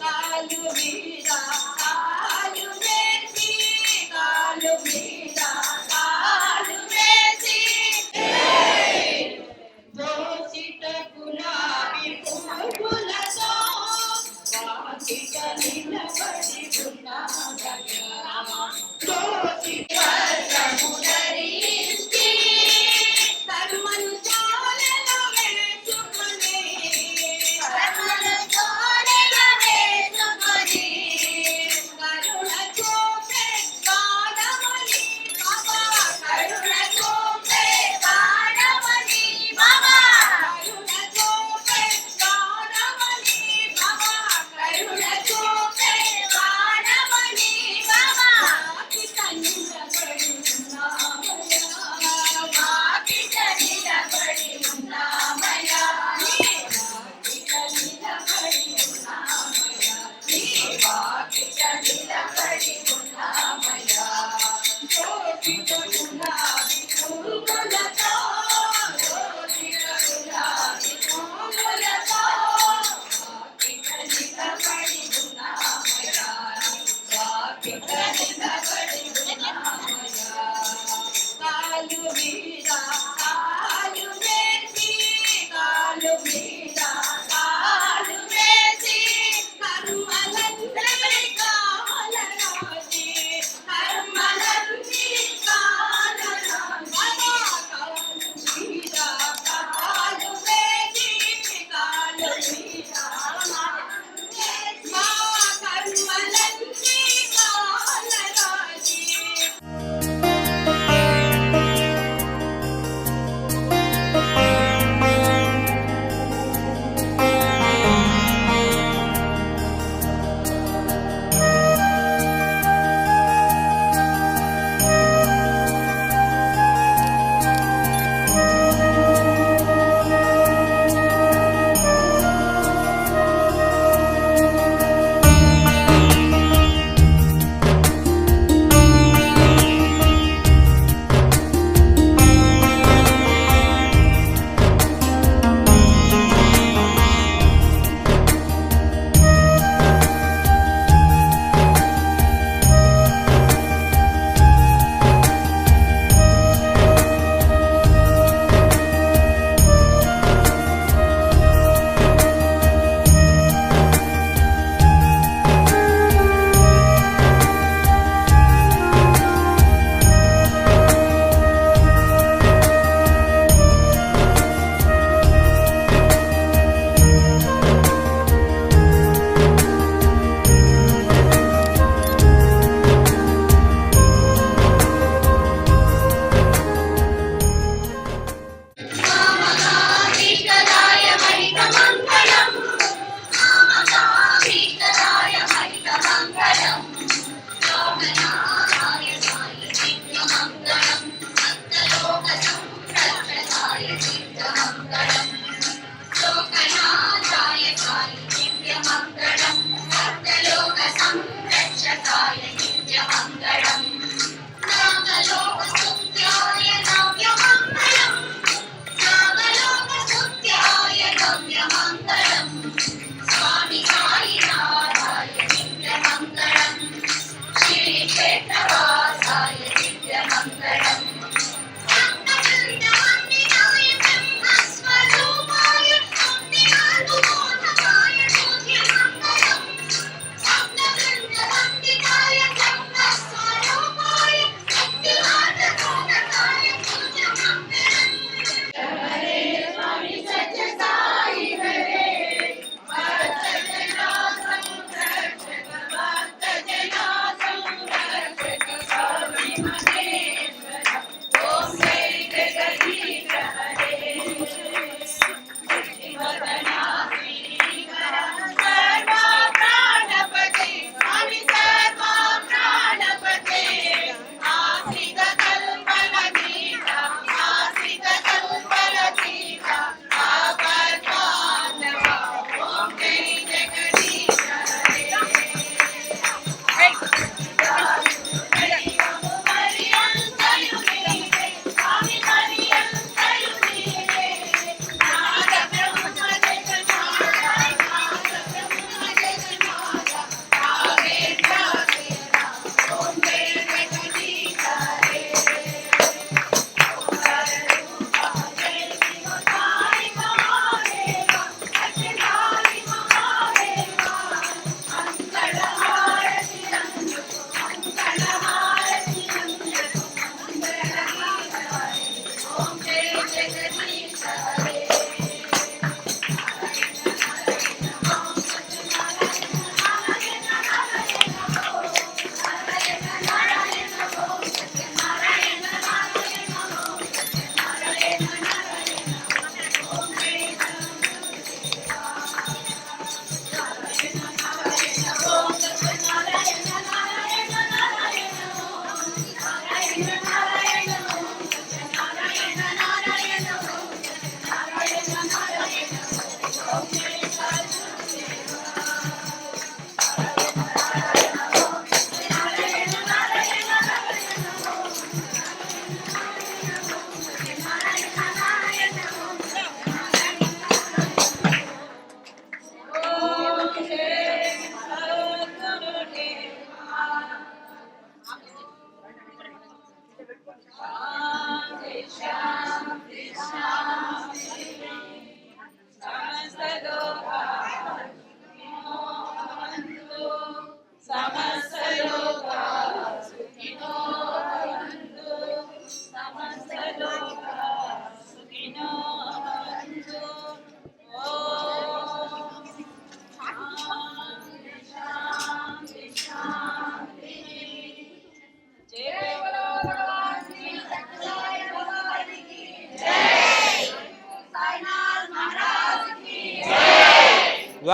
కాలు మీద కాలు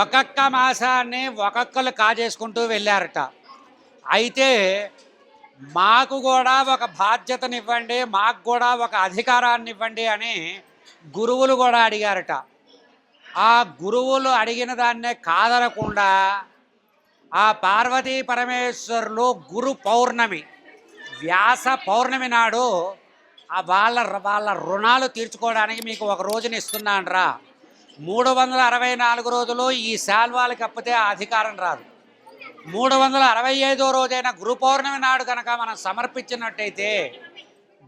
ఒక్కొక్క మాసాన్ని ఒక్కొక్కరు కాజేసుకుంటూ వెళ్ళారట. అయితే మాకు కూడా ఒక బాధ్యతనివ్వండి మాకు కూడా ఒక అధికారాన్ని ఇవ్వండి అని గురువులు కూడా అడిగారట. ఆ గురువులు అడిగిన దాన్నే కాదనకుండా ఆ పార్వతీ పరమేశ్వరులు గురు పౌర్ణమి వ్యాస పౌర్ణమి నాడు ఆ వాళ్ళ వాళ్ళ రుణాలు తీర్చుకోవడానికి మీకు ఒక రోజుని ఇస్తున్నాను రా. మూడు వందల అరవై నాలుగు రోజులు ఈ శాల్వాలు కప్పితే అధికారం రాదు. మూడు వందల అరవై ఐదో రోజైన గురు పౌర్ణమి నాడు కనుక మనం సమర్పించినట్టయితే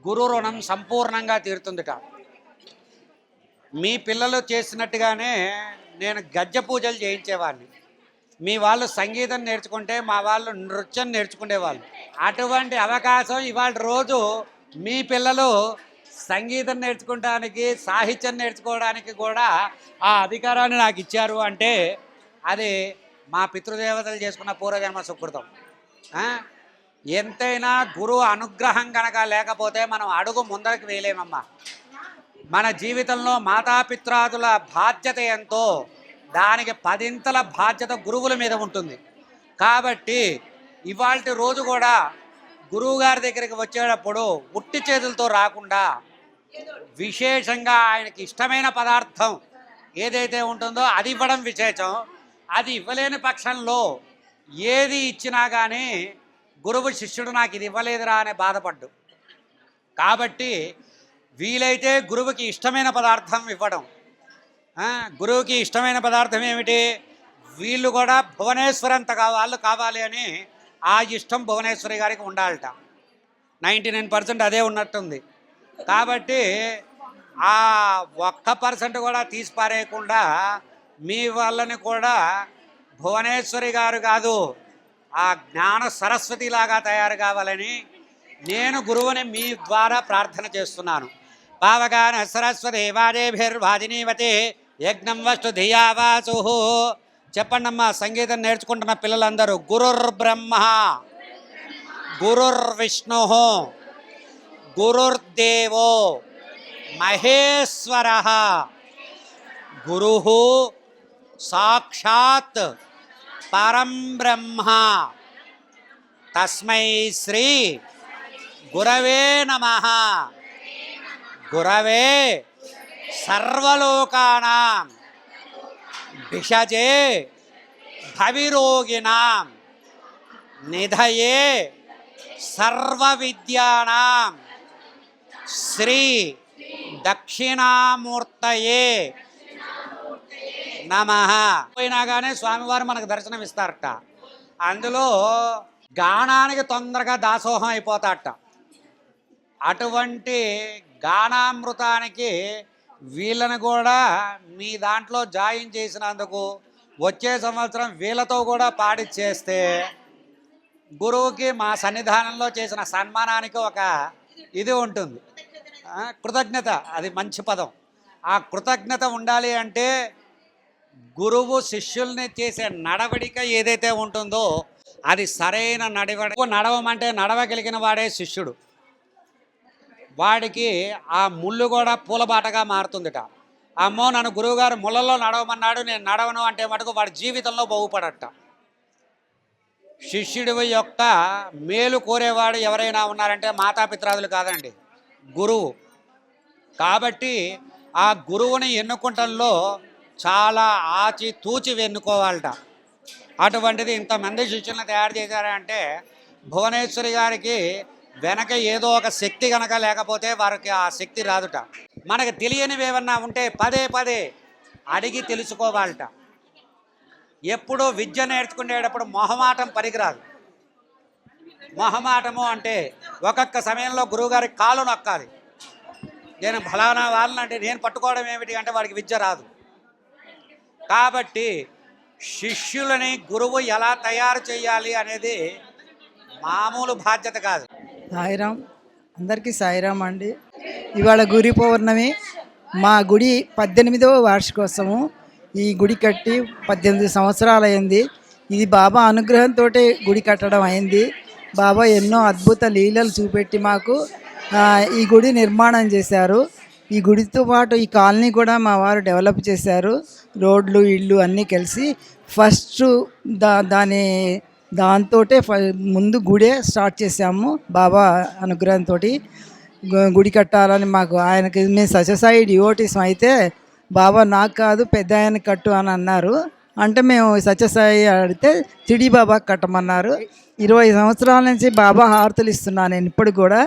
గురు రుణం సంపూర్ణంగా తీరుతుందిట. మీ పిల్లలు చేసినట్టుగానే నేను గజ్జ పూజలు చేయించేవాడిని. మీ వాళ్ళు సంగీతం నేర్చుకుంటే మా వాళ్ళు నృత్యం నేర్చుకునేవాళ్ళు. అటువంటి అవకాశం ఇవాళ రోజు మీ పిల్లలు సంగీతం నేర్చుకోవడానికి సాహిత్యం నేర్చుకోవడానికి కూడా ఆ అధికారాన్ని నాకు ఇచ్చారు అంటే అది మా పితృదేవతలు చేసుకున్న పూర్వజన్మ సుకృతం. ఎంతైనా గురువు అనుగ్రహం కనుక లేకపోతే మనం అడుగు ముందరకు వేయలేమమ్మా. మన జీవితంలో మాతాపిత్రాదుల బాధ్యత ఎంతో దానికి పదింతల బాధ్యత గురువుల మీద ఉంటుంది. కాబట్టి ఇవాళ రోజు కూడా గురువు గారి దగ్గరికి వచ్చేటప్పుడు ఉట్టి చేతులతో రాకుండా విశేషంగా ఆయనకి ఇష్టమైన పదార్థం ఏదైతే ఉంటుందో అది ఇవ్వడం విశేషం. అది ఇవ్వలేని పక్షంలో ఏది ఇచ్చినా కానీ గురువు శిష్యుడు నాకు ఇది ఇవ్వలేదురా అనే బాధపడ్డు. కాబట్టి వీలైతే గురువుకి ఇష్టమైన పదార్థం ఇవ్వడం. గురువుకి ఇష్టమైన పదార్థం ఏమిటి? వీళ్ళు కూడా భువనేశ్వరంత వాళ్ళు కావాలి అని ఆ ఇష్టం భువనేశ్వరి గారికి ఉండాలట. నైంటీ నైన్ పర్సెంట్ అదే ఉన్నట్టుంది. కాబట్టి ఆ ఒక్క పర్సెంట్ కూడా తీసి పారేయకుండా మీ వాళ్ళని కూడా భువనేశ్వరి గారు కాదు ఆ జ్ఞాన సరస్వతిలాగా తయారు కావాలని నేను గురువుని మీ ద్వారా ప్రార్థన చేస్తున్నాను. పావగాన సరస్వతి వాజేభిర్వాజినీవతే యజ్ఞం వస్తు ధియావాసు చెప్పండమ్మా సంగీతం నేర్చుకుంటున్న పిల్లలందరూ గురుర్బ్రహ్మ గురుర్విష్ణు. గురుర్దేవో మహేశ్వర గురు సాక్షాత్ పరం బ్రహ్మ తస్మై శ్రీ గురవే నమ గురవే సర్వలోకానాం భిషజే భవిరోగిణాం నిధయే సర్వవిద్యానాం శ్రీ దక్షిణామూర్తయే నమ. పోయినా కానీ స్వామివారు మనకు దర్శనం ఇస్తారట అందులో గానానికి తొందరగా దాసోహం అయిపోతారట అటువంటి గానామృతానికి వీళ్ళని కూడా మీ దాంట్లో జాయిన్ చేసినందుకు వచ్చే సంవత్సరం వీళ్ళతో కూడా పాడి చేస్తే గురువుకి మా సన్నిధానంలో చేసిన సన్మానానికి ఒక ఇది ఉంటుంది. కృతజ్ఞత. అది మంచి పదం. ఆ కృతజ్ఞత ఉండాలి అంటే గురువు శిష్యుల్ని చేసే నడవడిక ఏదైతే ఉంటుందో అది సరైన నడవడి నడవమంటే నడవగలిగిన వాడే శిష్యుడు. వాడికి ఆ ముళ్ళు కూడా పూలబాటగా మారుతుందిట. అమ్మో నన్ను గురువుగారు ముళ్ళల్లో నడవమన్నాడు నేను నడవను అంటే మటుకు వాడి జీవితంలో బాగుపడట. శిష్యుడి యొక్క మేలు కోరేవాడు ఎవరైనా ఉన్నారంటే మాతాపిత్రాదులు కాదండి. గురువు. కాబట్టి ఆ గురువుని ఎన్నుకుంటంలో చాలా ఆచి తూచి ఎన్నుకోవాలట అటువంటిది ఇంతమంది శిష్యులను తయారు చేశారంటే భువనేశ్వరి గారికి వెనక ఏదో ఒక శక్తి కనుక లేకపోతే వారికి ఆ శక్తి రాదుట. మనకు తెలియనివి ఏమన్నా ఉంటే పదే పదే అడిగి తెలుసుకోవాలట. ఎప్పుడూ విద్య నేర్చుకునేటప్పుడు మొహమాటం పనికిరాదు. మొహమాటము అంటే ఒక్కొక్క సమయంలో గురువుగారి కాలు నొక్కాలి. నేను ఫలానా వాళ్ళని అంటే నేను పట్టుకోవడం ఏమిటి అంటే వాడికి విద్య రాదు. కాబట్టి శిష్యులని గురువు ఎలా తయారు చేయాలి అనేది మామూలు బాధ్యత కాదు. సాయిరామ్ అందరికీ సాయిరామ్ అండి. ఇవాళ గురి పౌర్ణమి మా గుడి పద్దెనిమిదవ వార్షికోత్సవం. ఈ గుడి కట్టి పద్దెనిమిది సంవత్సరాలు అయింది ఇది బాబా అనుగ్రహంతో గుడి కట్టడం అయింది. బాబా ఎన్నో అద్భుత లీలలు చూపెట్టి మాకు ఈ గుడి నిర్మాణం చేశారు. ఈ గుడితో పాటు ఈ కాలనీ కూడా మా వారు డెవలప్ చేశారు. రోడ్లు ఇళ్ళు అన్నీ కలిసి ఫస్ట్ దా దాని దాంతో ముందు గుడే స్టార్ట్ చేసాము బాబా అనుగ్రహంతో గుడి కట్టాలని మాకు ఆయనకి మేము సత్యసాయి డివోటీస్ అయితే బాబా నాకు కాదు పెద్ద ఆయన కట్టు అని అన్నారు. అంటే మేము సత్యసాయి అడిగితే తిడి బాబా కట్టమన్నారు. ఇరవై సంవత్సరాల నుంచి బాబా హారతులు ఇస్తున్నాను నేను ఇప్పుడు కూడా.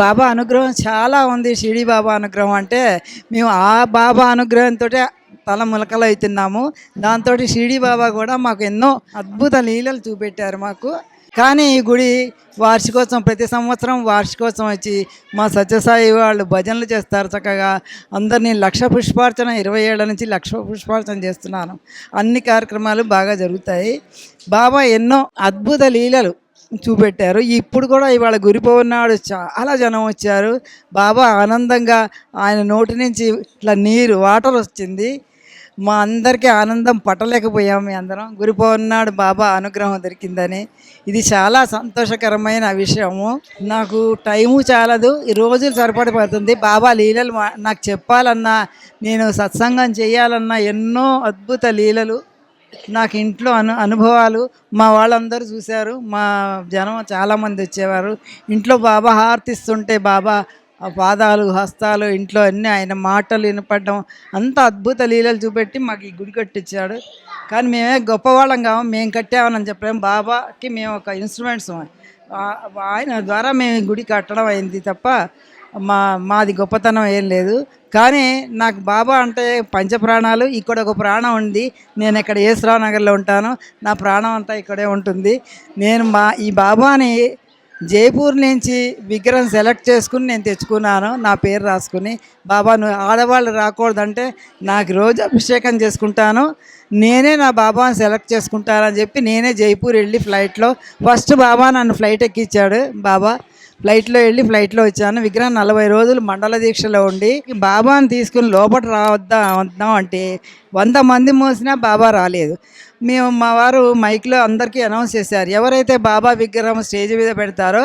బాబా అనుగ్రహం చాలా ఉంది షిడి బాబా అనుగ్రహం అంటే. మేము ఆ బాబా అనుగ్రహంతో తల ములకలు అవుతున్నాము దాంతో షిడి బాబా కూడా మాకు ఎన్నో అద్భుత లీలలు చూపెట్టారు మాకు. కానీ ఈ గుడి వార్షికోత్సవం ప్రతి సంవత్సరం వార్షికోత్సవం వచ్చి మా సత్యసాయి వాళ్ళు భజనలు చేస్తారు చక్కగా. అందరినీ లక్ష పుష్పార్చన ఇరవై ఏళ్ళ నుంచి లక్ష పుష్పార్చన చేస్తున్నాను. అన్ని కార్యక్రమాలు బాగా జరుగుతాయి. బాబా ఎన్నో అద్భుత లీలలు చూపెట్టారు. ఇప్పుడు కూడా ఇవాళ గురి పౌర్ణాడు చాలా జనం వచ్చారు. బాబా ఆనందంగా ఆయన నోటి నుంచి ఇట్లా నీరు వాటర్ వచ్చింది. మా అందరికీ ఆనందం పట్టలేకపోయాం మీ అందరం. గురి పౌర్ణాడు బాబా అనుగ్రహం దొరికిందని. ఇది చాలా సంతోషకరమైన విషయము. నాకు టైము చాలదు ఈ రోజులు సరిపడిపోతుంది బాబా లీలలు మా- నాకు చెప్పాలన్నా నేను సత్సంగం చేయాలన్నా ఎన్నో అద్భుత లీలలు నాకు ఇంట్లో అను అనుభవాలు మా వాళ్ళందరూ చూశారు. మా జనం చాలామంది వచ్చేవారు. ఇంట్లో బాబా హారతిస్తుంటే బాబా ఆ పాదాలు హస్తాలు ఇంట్లో అన్నీ ఆయన మాటలు వినపడడం అంత అద్భుత లీలలు చూపెట్టి మాకు ఈ గుడి కట్టించాడు. కానీ మేమే గొప్పవాళ్ళం కాము మేము కట్టామని చెప్పలేము బాబాకి మేము ఒక ఇన్స్ట్రుమెంట్స్ ఆయన ద్వారా మేము గుడి కట్టడం అయింది తప్ప మా మాది గొప్పతనం ఏం లేదు. కానీ నాకు బాబా అంటే పంచప్రాణాలు ఇక్కడ ఒక ప్రాణం ఉంది. నేను ఇక్కడ ఏసరావు నగర్లో ఉంటాను నా ప్రాణం అంతా ఇక్కడే ఉంటుంది. నేను మా ఈ బాబాని జైపూర్ నుంచి విగ్రహం సెలెక్ట్ చేసుకుని నేను తెచ్చుకున్నాను. నా పేరు రాసుకుని బాబా నువ్వు ఆడవాళ్ళు రాకూడదంటే నాకు రోజు అభిషేకం చేసుకుంటాను. నేనే నా బాబాని సెలెక్ట్ చేసుకుంటానని చెప్పి నేనే జైపూర్ వెళ్ళి ఫ్లైట్లో ఫస్ట్ బాబా నన్ను ఫ్లైట్ ఎక్కించాడు. బాబా ఫ్లైట్లో వెళ్ళి ఫ్లైట్లో వచ్చాను. విగ్రహం నలభై రోజులు మండల దీక్షలో ఉండి బాబాను బాబాని తీసుకుని లోపల రావద్దా వద్దాం అంటే వంద మంది మోసినా బాబా రాలేదు. మేము మా వారు మైక్లో అందరికీ అనౌన్స్ చేశారు. ఎవరైతే బాబా విగ్రహం స్టేజ్ మీద పెడతారో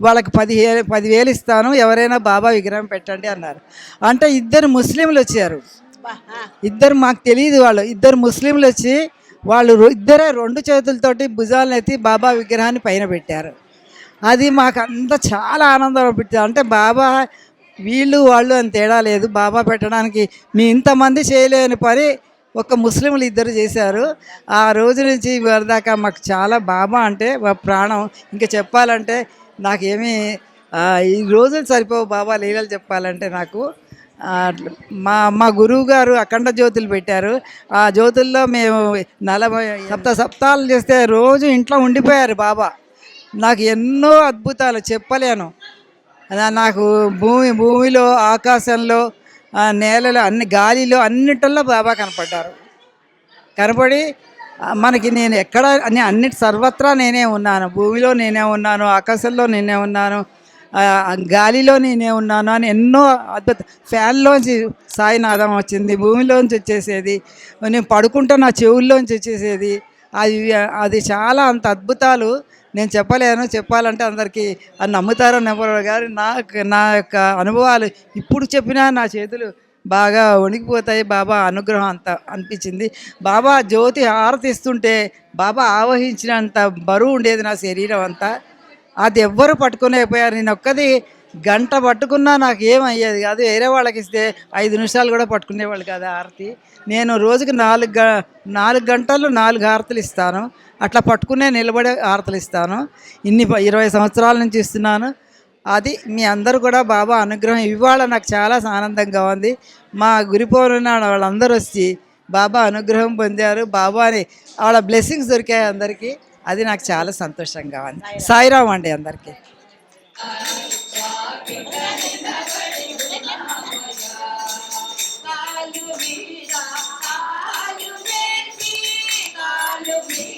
వాళ్ళకి పదిహేను పదివేలు ఇస్తాను ఎవరైనా బాబా విగ్రహం పెట్టండి అన్నారు. అంటే ఇద్దరు ముస్లింలు వచ్చారు. ఇద్దరు మాకు తెలియదు వాళ్ళు. ఇద్దరు ముస్లింలు వచ్చి వాళ్ళు ఇద్దరే రెండు చేతులతోటి భుజాలను ఎత్తి బాబా విగ్రహాన్ని పైన పెట్టారు. అది మాకు అంత చాలా ఆనందం అనిపించింది. అంటే బాబా వీళ్ళు వాళ్ళు అని తేడా లేదు. బాబా పెట్టడానికి మీ ఇంతమంది చేయలేని పని ఒక ముస్లింలు ఇద్దరు చేశారు. ఆ రోజు నుంచి వరదాకా మాకు చాలా బాబా అంటే మా ప్రాణం. ఇంకా చెప్పాలంటే నాకేమీ ఈ రోజులు సరిపోవు బాబా లీలలు చెప్పాలంటే నాకు. మా మా గురువు గారు అఖండ జ్యోతులు పెట్టారు. ఆ జ్యోతుల్లో మేము నలభై సప్త సప్తాలు చేస్తే రోజు ఇంట్లో ఉండిపోయారు బాబా. నాకు ఎన్నో అద్భుతాలు చెప్పలేను. నాకు భూమి భూమిలో ఆకాశంలో నేలలో అన్ని గాలిలో అన్నిటిలో బాబా కనపడ్డారు. కనపడి మనకి నేను ఎక్కడ అన్ని అన్నిటి సర్వత్రా నేనే ఉన్నాను. భూమిలో నేనే ఉన్నాను. ఆకాశంలో నేనే ఉన్నాను. గాలిలో నేనే ఉన్నాను అని ఎన్నో అద్భుత ఫ్యాన్లోంచి సాయినాదం వచ్చింది. భూమిలోంచి వచ్చేసేది. నేను పడుకుంటే నా చెవుల్లోంచి వచ్చేసేది. అది అది చాలా అంత అద్భుతాలు. నేను చెప్పలేను. చెప్పాలంటే అందరికీ అది నమ్ముతారో నమ్మరు కానీ నాకు నా యొక్క అనుభవాలు ఇప్పుడు చెప్పినా నా చేతులు బాగా వణికిపోతాయి. బాబా అనుగ్రహం అంత అనిపించింది. బాబా జ్యోతి హారతిస్తుంటే బాబా ఆవహించినంత బరువు ఉండేది నా శరీరం అంతా. అది ఎవ్వరు పట్టుకునేపోయారు నేను ఒక్కది గంట పట్టుకున్నా నాకు ఏమయ్యేది కాదు. వేరే వాళ్ళకి ఇస్తే ఐదు నిమిషాలు కూడా పట్టుకునేవాళ్ళు కాదు హారతి. నేను రోజుకి నాలుగు గ నాలుగు గంటలు నాలుగు హారతులు ఇస్తాను. అట్లా పట్టుకునే నిలబడే హారతులు ఇస్తాను. ఇన్ని ఇరవై సంవత్సరాల నుంచి ఇస్తున్నాను. అది మీ అందరూ కూడా బాబా అనుగ్రహం ఇవాళ నాకు చాలా ఆనందంగా ఉంది. మా గురి పౌర్ణమి వాళ్ళందరూ వచ్చి బాబా అనుగ్రహం పొందారు. బాబాని వాళ్ళ బ్లెస్సింగ్స్ దొరికాయి అందరికీ. అది నాకు చాలా సంతోషంగా ఉంది. సాయిరామ్ అండి అందరికీ. కాలు మీద కాలు కాలు మీద.